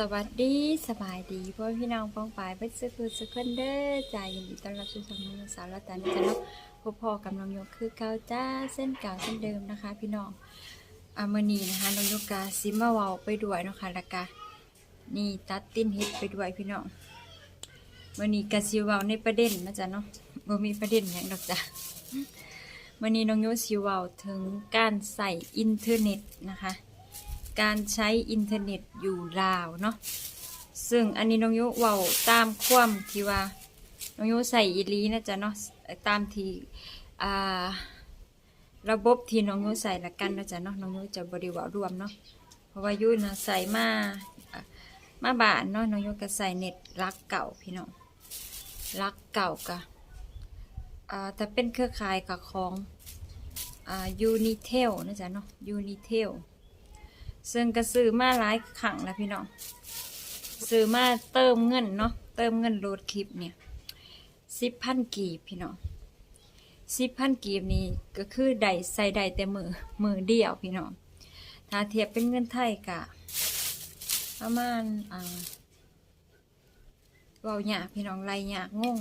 สวัสดีสบายดีพ่อพี่น้องป้องปายเพื่อนสกุลสกุลเด้อใจยินดีต้อนรับสู่ช่องน้องสาวรัตนจันทร์พ่อพ่อกำลังยกคือเก่าจ้าเส้นเก่าเส้นเดิมนะคะ พี่น้องอามือนีนะคะน้องยกกาซิมาวาไปด้วยนะคะล้วกานี่ตัดติ้นเฮ็ดไปด้วยพี่น้องมือนี้กาซิวาในประเด็นนะจ๊ะเนาะบ่มีประเด็นอย่างดอกจ้ะมือนี้น้องโยซิวาถึงการใส่อินเทอร์เน็ตนะคะ การใช้อินเทอร์เน็ตอยู่ลาวเนาะซึ่งอันนี้น้องยุเว้าตามความที่ว่าน้องยุใส่อีลีนะจ๊ะเนาะตามที่ระบบที่น้องยุใส่ละกันนะจ๊ะเนาะน้องยุจะบริวารรวมเนาะเพราะว่ายุนะใส่มามาบ้านเนาะน้องยุก็ใส่เน็ตรักเก่าพี่น้องรักเก่ากะแต่เป็นเครือข่ายกับของอ่ายูนิเทลนะจ๊ะเนาะยูนิเทล ซึ่งก็ซื้อมาหลายครั้งแล้วพี่น้องซื้อมาเติมเงินเนาะเติมเงินโหลดคลิปเนี่ยสิบพันกีบพี่น้องสิบพันกีบนี้ก็คือได้ใส่ได้แต่มือมือเดียวพี่น้องถ้าเทียบเป็นเงินไทยกะประมาณอ่าเบาหยาพี่น้องไรหยากงง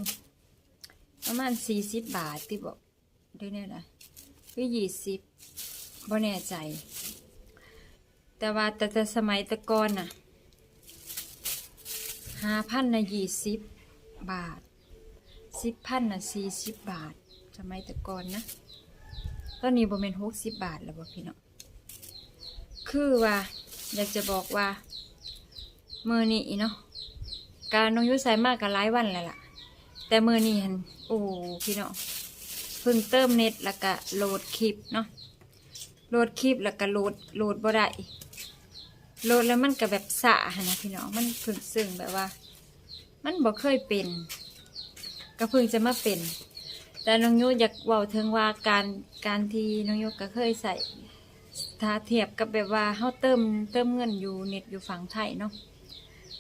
ประมาณสี่สิบบาทที่บอกด้วยเนี่ยนะคือยี่สิบบ่แน่ใจ แต่ว่าแต่แต่สมัยตะก่อนน่ะห้าพันนะยี่สิบบาทสิบพันน่ะสี่สิบบาท สมัยตะก่อนนะ ตอนนี้บ่เป็นหกสิบบาทแล้วบ่พี่เน้องคือว่า อยากจะบอกว่ามือนี้เนาะการน้องยุใส่มากกับหลายวันแล้วล่ะ แต่มือนี้หันโอ้พี่เน้องเพิ่งเติมเน็ตแล้วก็โหลดคลิปเนาะโหลดคลิปแล้วก็โหลดโหลดบ่ได้ โลดแล้วมันก็แบบสะหนะพี่น้องมันพิ่งซึ่งแบบว่า มันบ่เคยเป็นก็เพิ่งจะมาเป็น แต่น้องยุอยากเว้าถึงว่าการการที่น้องยุก็เคยใส่ถ้าเทียบกับแบบว่าเฮาเติมเติมเงินอยู่เน็ตอยู่ฝั่งไทยเนาะ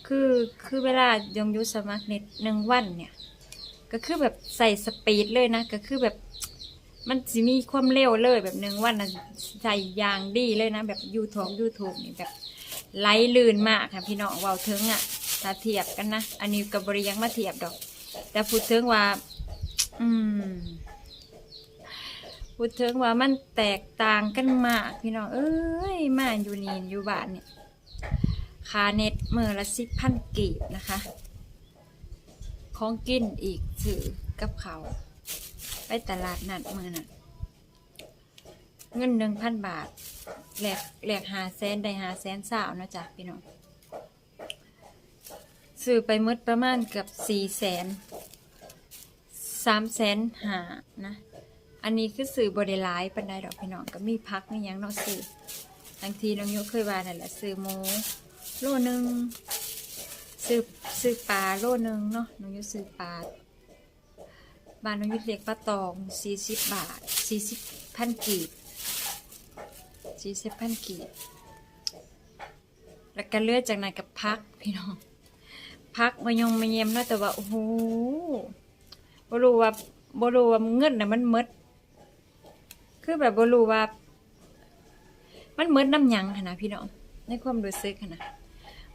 คือคือเวลายองยุสมัครเน็ตหนึ่งวันเนี่ย ก็คือแบบใส่สปีดเลยนะก็คือแบบมันสิมีความเร็วเลยแบบหนึ่งวันนะใส่ยางดีเลยนะ แบบยูทูบยูทูบนี่แบบ ไหลลื่นมากค่ะพี่น้องเว้าถึงอะถ้าเทียบกันนะ อันนี้กับบริยังมาเทียบดอก แต่พูดถึงว่า อืมพูดถึงว่ามันแตกต่างกันมากพี่น้อง เอ้ย มาอยู่นี่อยู่บ้านเนี่ยคาเน็ตเมื่อละสิบพันกีบนะคะ ของกินอีกถือกับเขาไปตลาดนัดเมื่อนั้นเงินหนึ่งพันบาท แหลกแหลกหาแสนได้หาแสนสาวนะจ๊ะพี่น้องซื้อไปหมดประมาณเกือบสี่แสนสามแสนหานะ อันนี้คือสื่อบริไลายปันไดดอกพี่น้องก็มีพักมียังเนาะสื่อบางทีน้องโยเคยว่านั่นแหละซื้อหมูโลหนึ่งซื้อซื้อปลาโลหนึ่งเนาะน้องโยซื้อปลาบ้านน้องโยเรียกปลาตองสี่สิบบาทสี่สิบพันกีบ สี่สิบพันกีบแล้วก็เลือดจากนั้นกับพักพี่น้องพักมายงมาเยี่ยมนะแต่ว่าโอ้โหบรูว่าบรูว่าเงินน่ะมันหมดคือแบบบรูว่า มันเมดน้ำยังหั้นนะพี่น้องในความรู้สึกหั้นนะ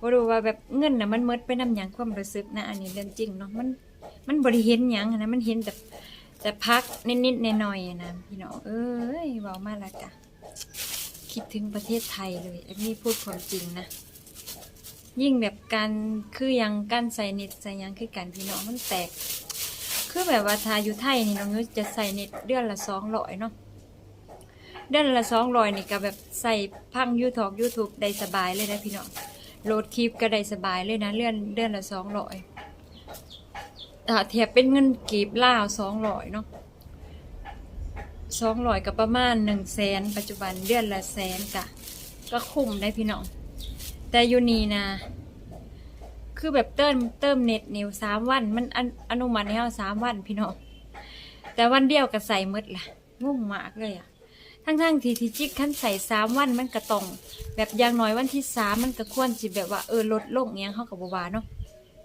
บรูว่าแบบเงินน่ะมันเมดไปน้ำยังความรู้สึกนะอันนี้เรื่องจริงเนาะมันมันบ่ได้เห็นยังนะมันเห็นแต่แต่พักนิดๆหน่อยๆนะพี่น้องเอ้ยเว้ามาและกะ คิดถึงประเทศไทยเลยอันนี้พูดความจริงนะ ยิ่งแบบการคือยังการใส่เน็ตใส่ยังคือกันพี่น้องมันแตก คือแบบว่าถ้าอยู่ไทยนี่น้องยุ้ยจะใส่เน็ตเดือนละสองร้อยเนาะเดือนละสองร้อยนี่ก็แบบใส่พังยูทอกยูทูบได้สบายเลยนะพี่น้องโหลดคลิปก็ได้สบายเลยนะเดือนเดือนละสองร้อยถ้าเทียบเป็นเงินกีบล่าวสองร้อยเนาะ สองร้อยก็ประมาณหนึ่งแสนปัจจุบันเดือนละแสนกะก็คุ้มได้พี่น้อง แต่อยูนี่นะ คือแบบเติมเติมเน็ตนิวสามวัน มันอนุอนุมัติให้เราสามวันพี่น้อง แต่วันเดียวก็ใส่หมดละงุ่งมากเลยอะทั้งๆที่ที่จิกขั้นใส่สามวันมันก็ต้อง แบบอย่างน้อยวันที่สามมันก็ควรสิแบบว่าเออลดลงเงี้ยเข้ากับบวาเนาะ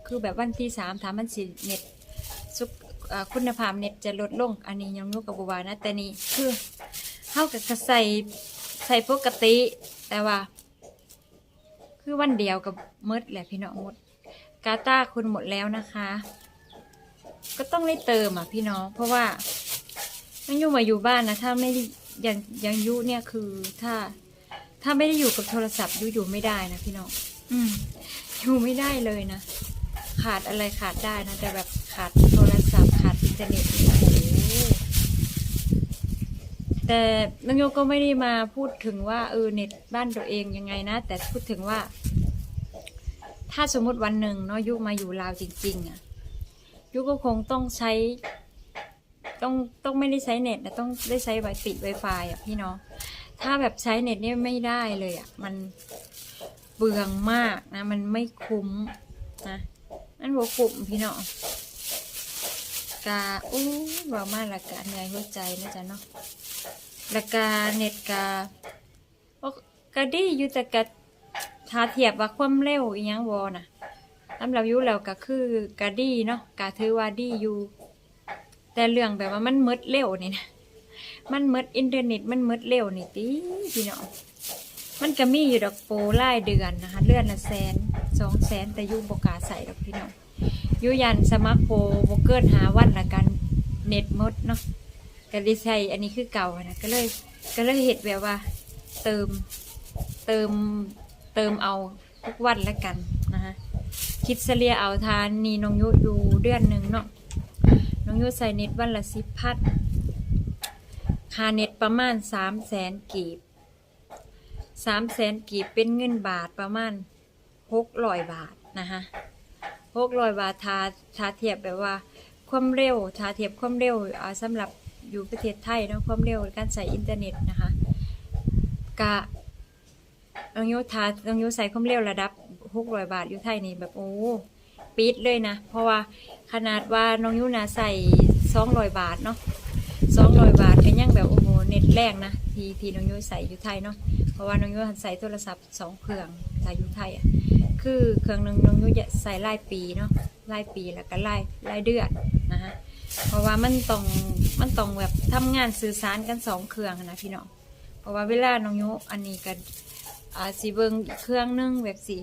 คือแบบวันที่สามถามมันสิเน็ตสุข อ่าคุณภาพเน็ตจะลดลง อันนี้ยังรู้กับบวานะ แต่นี่คือเขากับใส่ใส่ปกติ แต่ว่า คือวันเดียวกับเมดแหละพี่น้องหมด กาตาคุณหมดแล้วนะคะ ก็ต้องได้เติมอะพี่น้อง เพราะว่ามันอยู่มาอยู่บ้านนะ ถ้าไม่ย่างย่างยุเนี่ยคือถ้า ถ้าไม่ได้อยู่กับโทรศัพท์ยุอยู่ไม่ได้นะพี่น้อง อืมอยู่ไม่ได้เลยนะ ขาดอะไรขาดได้นะ แต่แบบขาดโทระมีแต่น้องโยก็ไม่ได้มาพูดถึงว่าเออเน็ตบ้านตัวเองยังไงนะ แต่พูดถึงว่า ถ้าสมมติวันหนึ่งเนาะยุมาอยู่ลาวจริง ๆอะยุก็คงต้องใช้ ต้องต้องไม่ได้ใช้เน็ตนะต้องได้ใช้ไวปิดไวไฟอะพี่เน้องถ้าแบบใช้เน็ตเนี่ยไม่ได้เลยอะมันเปลืองมากนะ มันไม่คุ้มนะนั่นหัวคุ้มพี่เน้อง กาอู้ว่ามากละกาเหนื่อยหัวใจนะจ๊ะเนาะละกาเน็ตกาโอ้กะดีอยู่แต่กะถ้าเทียบว่าความเร็วอีหยังวอน่ะสำหรับอยุแล้วก็คือกะดีเนาะกะถือว่าดีอยู่ แต่เรื่องแบบว่ามันมืดเร็วนี่นะมันมืดอินเทอร์เน็ตมันมืดเร็วนี่ติพี่น้องมันก็มีอยู่ดอกโปรรายเดือนนะคะเลื่อนละแสนสองแสนแต่อยูบกล้าใส่ดอกพี่น้อง ยูยันสมัครโปรบเกินหาวันละกันเน็ตมดเนาะก็ด้ใช้อันนี้คือเก่านะก็เลยก็เลยเห็ดแบบว่า เติมเติมเติมเอาทุกวันละกันนะคะคิดเฉลี่ยเอาทานนี่น้องยุอยู่เดือนหนึ่งเนาะน้องยุใส่เน็ตวันละสิบพัดคาเน็ตประมาณสามแสนกีบสามแสนกีบเป็นเงินบาทประมาณหกร้อยบาทนะคะ หกร้อยบาททาทาเทียบแบบว่า ความเร็วทาเทียบความเร็วอ่าสำหรับอยู่ประเทศไทยเนาะความเร็วการใช้อินเทอร์เน็ตนะคะกะน้องโยทาน้องโยใส่ความเร็วระดับหกร้อยบาทอยู่ไทยนี่แบบโอ้ปีดเลยนะ เพราะว่าขนาดว่าน้องโยนะใส่สองร้อยบาทเนาะสองร้อยบาทก็ยังแบบโอ้โหเน็ตแรงนะทีทีน้องยุใส่อยู่ไทยเนาะเพราะว่าน้องยุใส่โทรศัพท์สองเครื่องใส่อยู่ไทยอะ คือเครื่องหนึ่งน้องยุ้ยใส่รายปีเนาะรายปีแล้วก็รายรายเดือนนะฮะเพราะว่ามันต้องมันต้องแบบทำงานสื่อสารกันสองเครื่องนะพี่น้องเพราะว่าเวลาน้องยุ้ยอันนี้กันอ่าสีเบิงอีกเครื่องหนึงแบบสี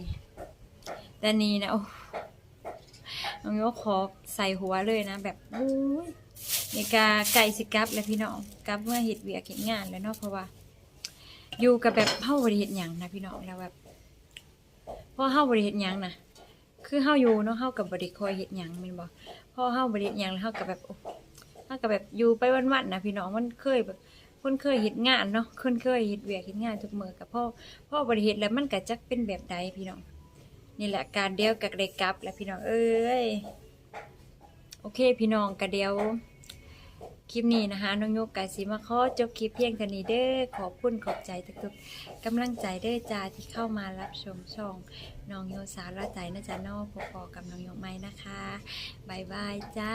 แต่นี่นะโอ้น้องยุ้ยขอใส่หัวเลยนะ แบบอุ้ยนี่กาไก่สิกับแล้วพี่น้องกับเมื่อเห็ดเวียกเห็ดงานแล้วเนาะเพราะว่า อยู่กับแบบเฮาบริเห็ดหยังนะพี่น้องแล้วแบบ พอเฮาบริเห็ดหยังนะคือเฮาอยู่เนาะเฮากับบริคอยเห็ดหยังแม่นบ่พอเฮาบริเฮ็ดหยังแล้วเฮากับแบบโอ้เฮากับแบบอยู่ไปวันๆนะพี่น้องมันเคยแบบคนเคยเห็ดงานเนาะคนเคยเห็ดเวียกเห็ดงานทุกมื้อกับพ่อพ่อบริเฮ็ดแล้วมันก็จักเป็นแบบใดพี่น้องนี่แหละการเดียวกับได้กลับแล้วพี่น้องเอ้ยโอเคพี่น้องกะเดียว คลิปนี้นะคะน้องโยกไก่สีมาขอจบคลิปเพียงเท่านี้เด้อขอบคุณขอบใจทุกๆกำลังใจเด้อจ้าที่เข้ามารับชมช่องน้องโยสารละใจนะจ๊ะนอกพอๆกับน้องโยกไหมนะคะบายบายจ้า